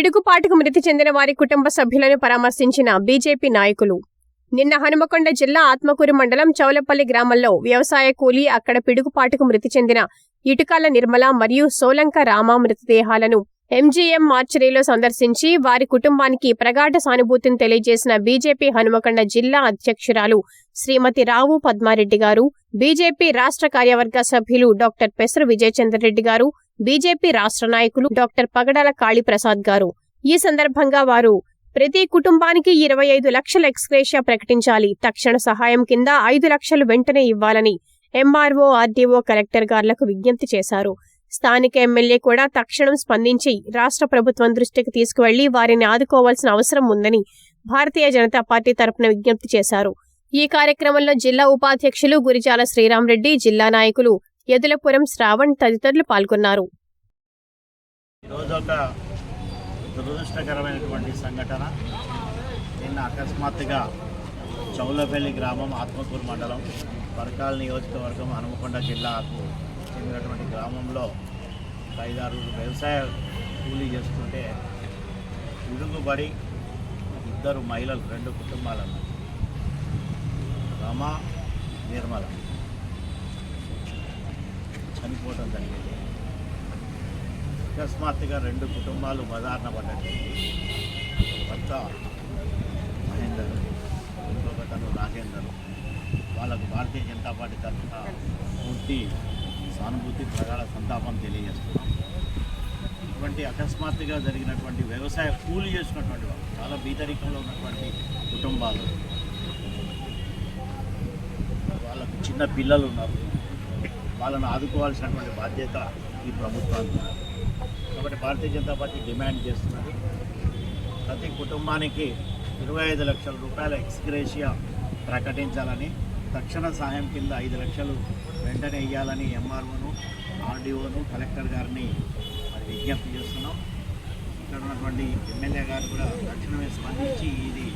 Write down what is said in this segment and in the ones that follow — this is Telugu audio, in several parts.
పిడుగుపాటుకు మృతి చెందిన వారి కుటుంబ సభ్యులను పరామర్శించిన బీజేపీ నాయకులు. నిన్న హనుమకొండ జిల్లా ఆత్మకూరు మండలం చౌలపల్లి గ్రామంలో వ్యవసాయ కూలీ అక్కడ పిడుగుపాటుకు మృతి చెందిన ఇటుకాల నిర్మల మరియు సోలంక రామ మృతదేహాలను ఎంజీఎం మార్చరీలో సందర్శించి వారి కుటుంబానికి ప్రగాఢ సానుభూతిని తెలియజేసిన బీజేపీ హనుమకొండ జిల్లా అధ్యక్షురాలు శ్రీమతి రావు పద్మారెడ్డి గారు బీజేపీ రాష్ట్ర కార్యవర్గ సభ్యులు డాక్టర్ పెసరు విజయచంద్రరెడ్డి గారు బీజేపీ రాష్ట్ర నాయకులు డాక్టర్ పగడాల కాళీప్రసాద్ గారు. ఈ సందర్భంగా వారు ప్రతి కుటుంబానికి ఇరవై ఐదు లక్షల ఎక్స్గ్రేషియా ప్రకటించాలి. తక్షణ సహాయం కింద ఐదు లక్షలు వెంటనే ఇవ్వాలని ఎంఆర్ఓ ఆర్డీఓ కలెక్టర్ గార్లకు విజ్ఞప్తి చేశారు. స్థానిక ఎమ్మెల్యే కూడా తక్షణం స్పందించి రాష్ట్ర ప్రభుత్వం దృష్టికి తీసుకువెళ్ళి వారిని ఆదుకోవాల్సిన అవసరం ఉందని భారతీయ జనతా పార్టీ తరపున విజ్ఞప్తి చేశారు. ఈ కార్యక్రమంలో జిల్లా ఉపాధ్యక్షులు గురిజాల శ్రీరామరెడ్డి జిల్లా నాయకులు యదులపురం శ్రావణ్ తదితరులు పాల్గొన్నారు. ఒక దురదృష్టకరమైనటువంటి సంఘటన. నిన్న అకస్మాత్తుగా చౌలపల్లి గ్రామం ఆత్మకూరు మండలం పరకాల నియోజకవర్గం హనుమకొండ జిల్లాకు చెందినటువంటి గ్రామంలో ఐదారు వ్యవసాయ కూలీ చేస్తుంటే విడుగుబడి ఇద్దరు మహిళలు రెండు కుటుంబాలను రమ నిర్మల చనిపోవడం జరిగింది. అకస్మాత్తుగా రెండు కుటుంబాలు బదారణ పడ్డాయి భర్త మహేందర్ ఇంకొకతను నాగేందర్ వాళ్ళకు భారతీయ జనతా పార్టీ తరఫున పూర్తి సానుభూతి ప్రగాఢ సంతాపం తెలియజేస్తున్నాం. ఇటువంటి అకస్మాత్తుగా జరిగినటువంటి వ్యవసాయ కూలి చేసినటువంటి వాళ్ళు చాలా బీదరికంలో ఉన్నటువంటి కుటుంబాలు వాళ్ళకు చిన్న పిల్లలు ఉన్నారు. వాళ్ళను ఆదుకోవాల్సినటువంటి బాధ్యత ఈ ప్రభుత్వానికి కాబట్టి భారతీయ జనతా పార్టీ డిమాండ్ చేస్తున్నది. ప్రతి కుటుంబానికి ఇరవై ఐదు లక్షల రూపాయల ఎక్స్గ్రేషియా ప్రకటించాలని తక్షణ సహాయం కింద ఐదు లక్షలు వెంటనే ఇవ్వాలని ఎంఆర్ఓను ఆర్డీఓను కలెక్టర్ గారిని మరి విజ్ఞప్తి చేస్తున్నాం. ఇక్కడ ఉన్నటువంటి ఎమ్మెల్యే గారు కూడా తక్షణమే స్పందించి ఇది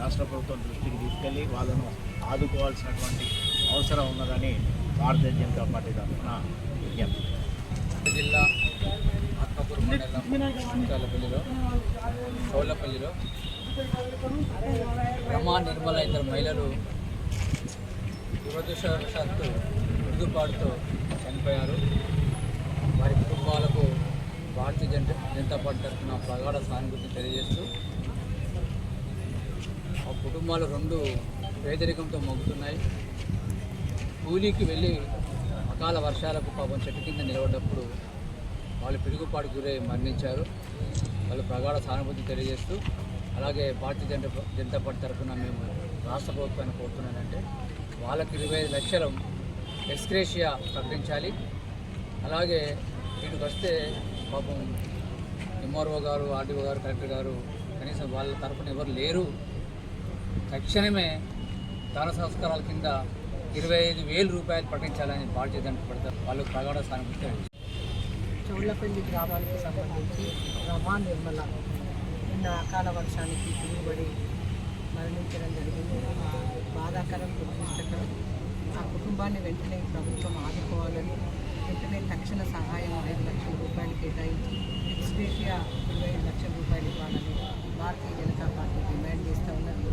రాష్ట్ర ప్రభుత్వం దృష్టికి తీసుకెళ్ళి వాళ్ళను ఆదుకోవాల్సినటువంటి అవసరం ఉన్నదని భారతీయ జనతా పార్టీ తరఫున. విజ్ఞప్తి జిల్లా ఆత్మకూరు మండలం చింతాలపల్లిలో చౌలపల్లిలో రమా నిర్మల ఇద్దరు మహిళలు దురదృష్టవశాత్తు మృదుపాటుతో చనిపోయారు. వారి కుటుంబాలకు భారతీయ జనతా జనతా పార్టీ తరఫున ప్రగాఢ సానుభూతి తెలియజేస్తూ ఆ కుటుంబాలు రెండు పేదరికంతో మొగ్గుతున్నాయి కూలీకి వెళ్ళి అకాల వర్షాలకు పాపం చెట్టు కింద నిలబడ్డప్పుడు వాళ్ళు పిడుగుపాటు గురై మరణించారు. వాళ్ళు ప్రగాఢ సానుభూతి తెలియజేస్తూ అలాగే భారతీయ జనతా జనతా పార్టీ తరఫున మేము రాష్ట్ర ప్రభుత్వాన్ని కోరుతున్నానంటే వాళ్ళకి ఇరవై ఐదు లక్షలు ఎక్స్క్రేషియా ప్రకటించాలి. అలాగే వీటికి వస్తే పాపం ఎంఆర్ఓ గారు ఆర్డీఓ గారు కలెక్టర్ గారు కనీసం వాళ్ళ తరఫున ఎవరు లేరు. తక్షణమే దాన సంస్కారాల కింద ఇరవై ఐదు వేల రూపాయలు ప్రకటించాలని భారతీయ జనతా పడతారు. వాళ్ళు ప్రగాఢ సానుభూతి తెలియజేస్తారు. చౌళ్ళపల్లి గ్రామానికి సంబంధించి రమా నిర్మల నిన్న అకాల వర్షానికి తిరుగుబడి మరణించడం జరిగింది. బాధాకరం దురదృష్టకరం. ఆ కుటుంబాన్ని వెంటనే ప్రభుత్వం ఆదుకోవాలని వెంటనే తక్షణ సహాయం ఐదు లక్షల రూపాయలు కేటాయించి ఎక్స్గ్రేషియా ఇరవై ఐదు లక్షల రూపాయలు ఇవ్వాలని భారతీయ జనతా పార్టీ డిమాండ్ చేస్తూ ఉన్నది.